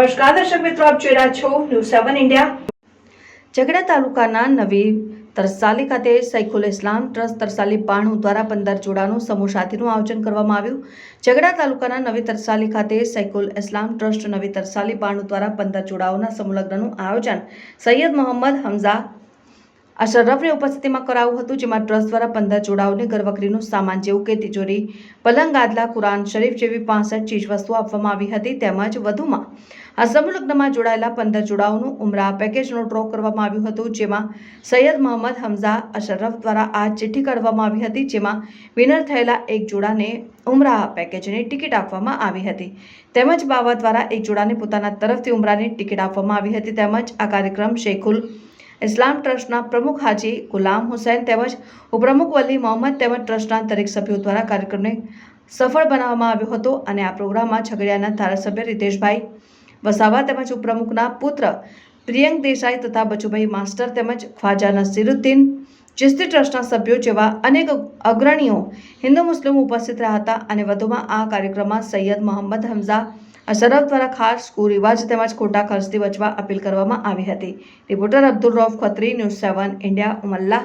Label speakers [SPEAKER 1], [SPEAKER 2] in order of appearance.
[SPEAKER 1] નમસ્કાર, દર્શક મિત્રો, આપ જોઈ રહ્યા છો ન્યૂઝ સેવન ઇન્ડિયા ઝઘડા તાલુકાના નવી તરસાલી ખાતે સૈખુલ ઇસ્લામ ટ્રસ્ટ તરસાલી બાણું દ્વારા પંદર જોડાનું સમૂહ સાથીનું આયોજન કરવામાં આવ્યું. ઝઘડા તાલુકાના નવી તરસાલી ખાતે સૈખુલ ઇસ્લામ ટ્રસ્ટ નવી તરસાલી પાણુ દ્વારા પંદર જોડાઓના સમૂહ લગ્નનું આયોજન સૈયદ મોહમ્મદ હમઝા અશરફની ઉપસ્થિતિમાં કરાયું હતું, જેમાં ટ્રસ્ટ દ્વારા પંદર જોડાઓને ઘરવકરીનું સામાન જેવું કે તિજોરી, પલંગ ગાદલા કુરાન શરીફ જેવી પાસઠ ચીજવસ્તુઓ આપવામાં આવી હતી, તેમજ વધુમાં આ સમૂહ લગ્નમાં જોડાયેલા પંદર જોડાઓનું ઉમરા પેકેજનો ડ્રો કરવામાં આવ્યું હતું, જેમાં સૈયદ મોહમ્મદ હમઝા અશરફ દ્વારા આ ચિઠ્ઠી કાઢવામાં આવી હતી, જેમાં વિનર થયેલા એક જોડાને ઉમરા પેકેજની ટિકિટ આપવામાં આવી હતી. તેમજ બાવા દ્વારા એક જોડાને પોતાના તરફથી ઉમરાની ટિકિટ આપવામાં આવી હતી, તેમજ આ કાર્યક્રમ શેખુલ ઇસ્લામ ટ્રસ્ટના પ્રમુખ હાજી ગુલામ હુસૈન તેમજ ઉપપ્રમુખ વલી મોહમ્મદ તેમજ ટ્રસ્ટના દરેક સભ્યો દ્વારા કાર્યક્રમને સફળ બનાવવામાં આવ્યો હતો અને આ પ્રોગ્રામમાં ઝઘડિયાના ધારાસભ્ય રીતેશભાઈ વસાવા તેમજ ઉપપ્રમુખના પુત્ર પ્રિયંક દેસાઈ તથા બચુભાઈ માસ્ટર તેમજ ખ્વાજા નસીરુદ્દીન ચિસ્તી ટ્રસ્ટના સભ્યો જેવા અનેક અગ્રણીઓ હિન્દુ મુસ્લિમ ઉપસ્થિત રહ્યા હતા અને વધુમાં આ કાર્યક્રમમાં સૈયદ મોહમ્મદ હમઝા અશરફ દ્વારા ખાસ કુરિવાજ તેમજ ખોટા ખર્ચથી બચવા અપીલ કરવામાં આવી હતી. Reporter Abdul Rauf Khatri, news seven, India, Umalla.